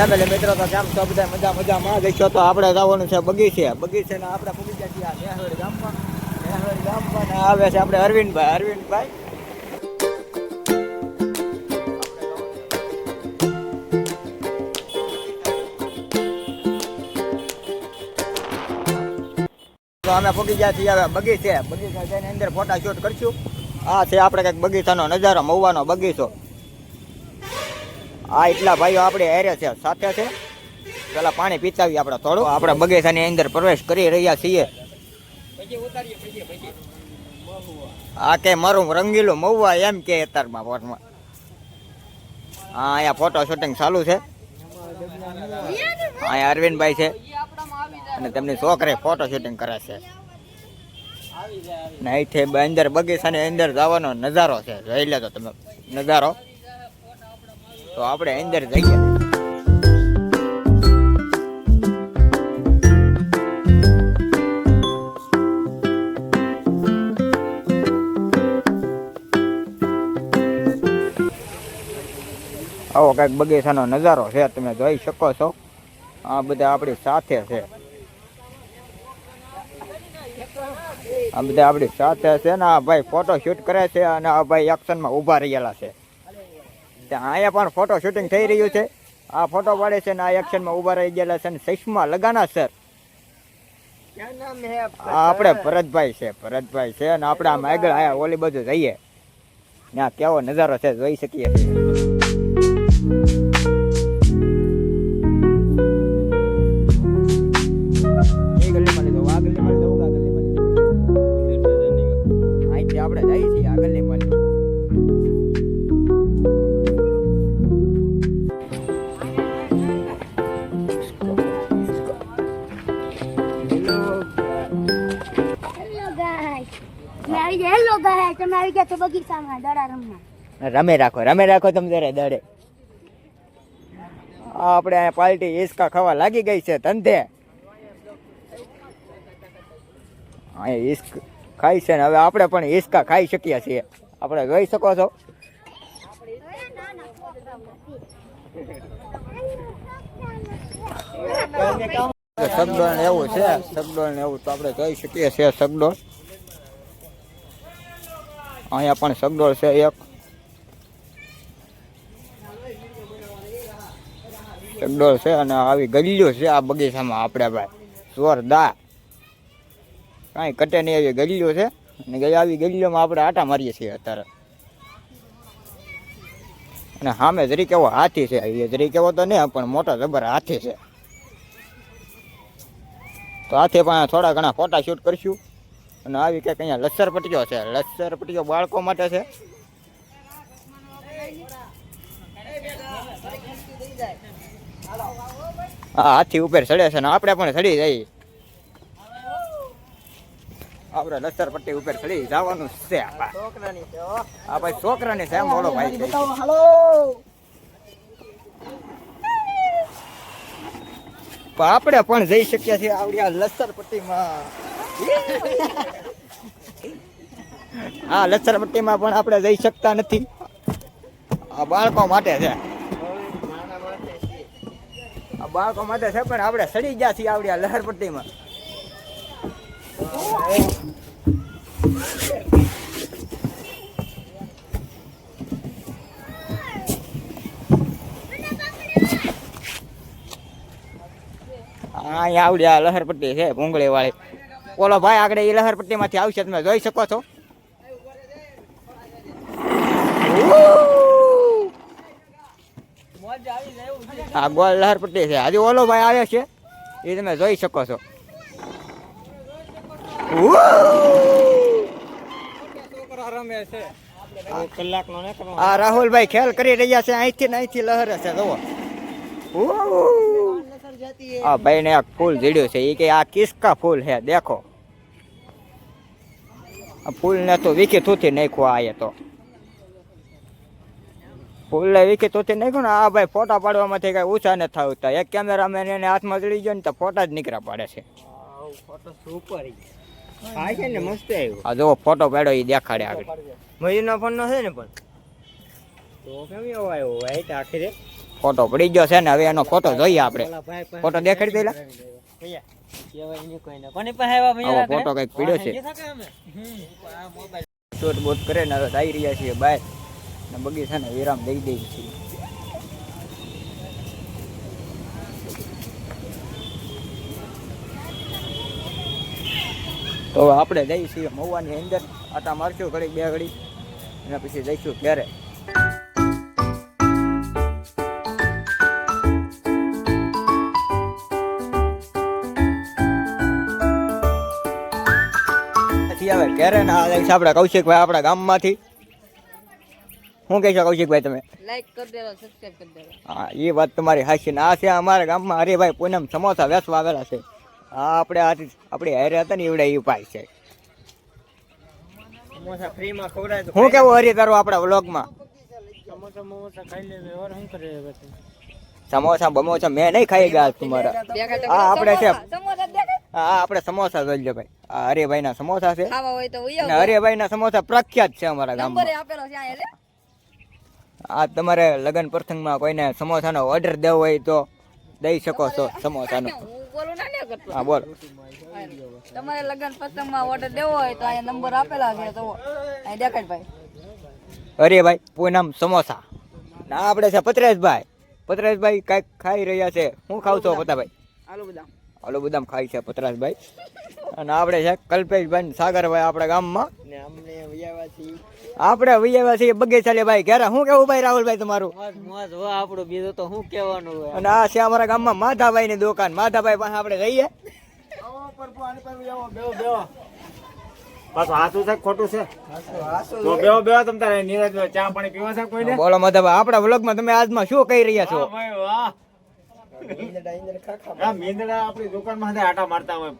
Family મિત્રો તો કેમ છો? બધા મજા, મજામાં. જઈશો તો આપણે જવાનું છે બગીચે. બગીચે ને આપણે બગીચા ગયા નેહરોડ ગામમાં. નેહરોડ ગામમાં આવે છે આપણે અરવિંદભાઈ. અરવિંદભાઈ. અમે બગીચાથી ગયા છીએ બગીચે. બગીચા જઈને અંદર ફોટા શૂટ કરશું. આ છે આપણે કંઈક બગીચાનો નજારો, મહુવાનો બગીચો. આ એટલા ભાઈઓ આપણે હેરે છે, સાથે છે. પેલા પાણી પીતાવી આપણે થોડું. આપણે બગીચાની અંદર પ્રવેશ કરી રહ્યા છીએ. આ કે મારું રંગીલું મહુવા એમ કે અત્યારમાં ફોટમાં હા, અહીંયા ફોટો શૂટિંગ ચાલુ છે. અહીંયા અરવિંદભાઈ છે. અને તેમની છોકરી ફોટો શૂટિંગ કરે છે. ને અંદર બગીચાની અંદર જવાનો નજારો છે. જોઈ લેજો તમે નજારો. તો આપણે અંદર જઈએ. આવો કંઈક બગીચાનો નજારો છે, તમે જોઈ શકો છો. આ બધા આપણી સાથે છે. આ બધા આપણી સાથે છે ને, આ ભાઈ ફોટો શૂટ કરે છે અને આ ભાઈ એક્શનમાં ઊભા રહેલા છે. ત્યાં અહીંયા પણ ફોટો શૂટિંગ થઈ રહ્યું છે. આ ફોટો પાડે છે ને આ એક્શનમાં ઊભા રહી ગયેલા છે ને ચશ્મા લગાના સર આપણે ભરતભાઈ છે ભરતભાઈ છે અને આપણે આમ આગળ આયા ઓલી બાજુ જઈએ. ત્યાં કેવો નજારો છે જોઈ શકીએ. રમે રાખો રમે રાખો તમે ત્યારે દડે. આ આપણે અહીંયા પાર્ટી હિસકા ખાવા લાગી ગઈ છે ધંધે. હિસ્ક ખાઈ છે ને હવે આપણે પણ હિસકા ખાઈ શકીએ છીએ. આપણે જોઈ શકો છો. સગડોળ એવું છે સગડોળ એવું તો આપણે જોઈ શકીએ છીએ સગડોળ અહીંયા પણ સગડોળ છે એક. સગડોળ છે અને આવી ગલીઓ છે આ બગીચામાં આપણે ભાઈ. જોરદાર. કાંઈ કટે નહીં આવી ગલીઓ છે. અને આવી ગલીઓમાં આપણે આટા મારીએ છીએ અત્યારે. અને સામે જરી કેવો હાથી છે. એ જરી કેવો તો નહીં, પણ મોટો જબર હાથી છે. તો હાથી પણ થોડા ઘણા ફોટા શૂટ કરશું. અને આવી કંઈક અહીંયા લસર પટ્ટીઓ છે. લસર પટ્ટીઓ બાળકો માટે છે. હા હાથી ઉપર ચડે છે ને આપણે પણ ચડી જઈએ. આપણે લસર પટ્ટી ઉપર ચડી જવાનું છે આ ભાઈ છોકરાની છે મોડો ભાઈ. પણ આપણે પણ જઈ શકીએ છીએ આવડી આ પટ્ટીમાં. આ લસર પટ્ટીમાં પણ આપણે જઈ શકતા નથી. આ બાળકો માટે છે. આ બાળકો માટે છે પણ આપણે સડી ગયા છીએ આવડી આ લહરપટ્ટીમાં અહીંયા આવડી આ લહરપટ્ટી છે ભૂંગળી વાળી ઓલો ભાઈ આગળ એ લહરપટ્ટીમાંથી આવશે તમે જોઈ શકો છો. આ ગોળ લહરપટ્ટી છે. હજી ઓલો ભાઈ આવે છે એ તમે જોઈ શકો છો. આ રાહુલભાઈ ખેલ કરી રહ્યા છે અહીંથી ને અહીંથી લહરે છે જુઓ. આ ભાઈ ને એક ફૂલ જીડ્યું છે એ કે આ કિસકા ફૂલ છે દેખો. આ ફૂલને તો વીખી તૂથી નાખ્યો આ તો. ફૂલને વીખી થૂથી નાખ્યું ને આ ભાઈ ફોટા પાડવામાંથી કઈ ઊંચા નથી થતા એક કેમેરામેન એને હાથમાં ચડી ગયો ને તો ફોટા જ નીકળ્યા પડે છે. આ જો ફોટો પાડ્યો એ દેખાડે આગળ. મયુરના ફોન નો છે ને પણ? ફોટો પડી ગયો છે ને હવે એનો ફોટો જોઈએ આપણે. ફોટો દેખાડી દેલા કોની પાસે આવ્યા ભૈયા ફોટો કંઈક પીડ્યો છે. શોટ બોટ કરે ને હવે આવી રહ્યા છીએ બાય. ને બગીચાને વિરામ દઈ દઈ છીએ. તો આપણે જઈએ છીએ મહુવાની અંદર. આટા મારશું ઘડી બે ઘડી એના પછી જઈશું ઘરે. પછી હવે ઘરે ને આ જઈશું આપણે કૌશિકભાઈ આપણા ગામમાંથી. શું કહેશો કૌશિકભાઈ તમે? લાઈક કરી દેજો સબસ્ક્રાઇબ કરી દેજો હા એ વાત તમારી હાચી ને આ છે અમારા ગામમાં હરિભાઈ પૂનમ સમોસા વેચવા આવેલા છે. આ આપણે આથી આપણી હારે હતા ને એવડે એ પાય છે. સમોસા ફ્રી માં ખવડાય તો હું કેવું હરી તારું આપણા વ્લોગમાં? સમોસા બમોસા મેં નહીં ખાઈ ગયા તમારા. હા આપણે છે સમોસા હા આપણે સમોસા જોઈ લો ભાઈ. આ હરિભાઈ ના સમોસા છે. ખાવા હોય તો સમોસા પ્રખ્યાત છે અમારા ગામમાં. આપેલો છે આ આ તમારે લગ્ન પ્રસંગમાં કોઈને સમોસાનો ઓર્ડર દેવો હોય તો દઈ શકો છો સમોસાનો. હું બોલું ના ને કરતો હા બોલો. તમારે લગન પ્રસંગમાં ઓર્ડર દેવો હોય તો અહીંયા નંબર આપેલા છે તો અહીં દેખાડ ભાઈ. પૂનમ સમોસા. ના આપણે છે પત્રેશભાઈ પત્રેશભાઈ કાંઈક ખાઈ રહ્યા છે. હું ખાવ છો પતાભાઈ. આલુ બદામ. આલુ બદામ ખાય છે પતરાજભાઈ. અને આપણે છે કલ્પેશભાઈ ને સાગરભાઈ આપણા ગામમાં. ને અમને વિયાવા છીએ આપણે બગીચાલે ભાઈ ઘરે. શું કેવું ભાઈ રાહુલભાઈ તમારું? મોજ મોજ હો આપણું બીજું તો શું કહેવાનું અને આ છે અમારા ગામમાં માધાભાઈ ની દુકાન. માધાભાઈ પાસે આપણે જઈએ પાછું હાથું છે કે ખોટું છે? તો બેહો બેહો તમ તારે નીરજ ચા પાણી પીવા છે કોઈને? બોલો માધાભાઈ આપણા વ્લોગમાં તમે આજમાં શું કહી રહ્યા છો? વાહ ભાઈ વાહ આ મીંદડા આપણી દુકાનમાં આટા મારતા હોય.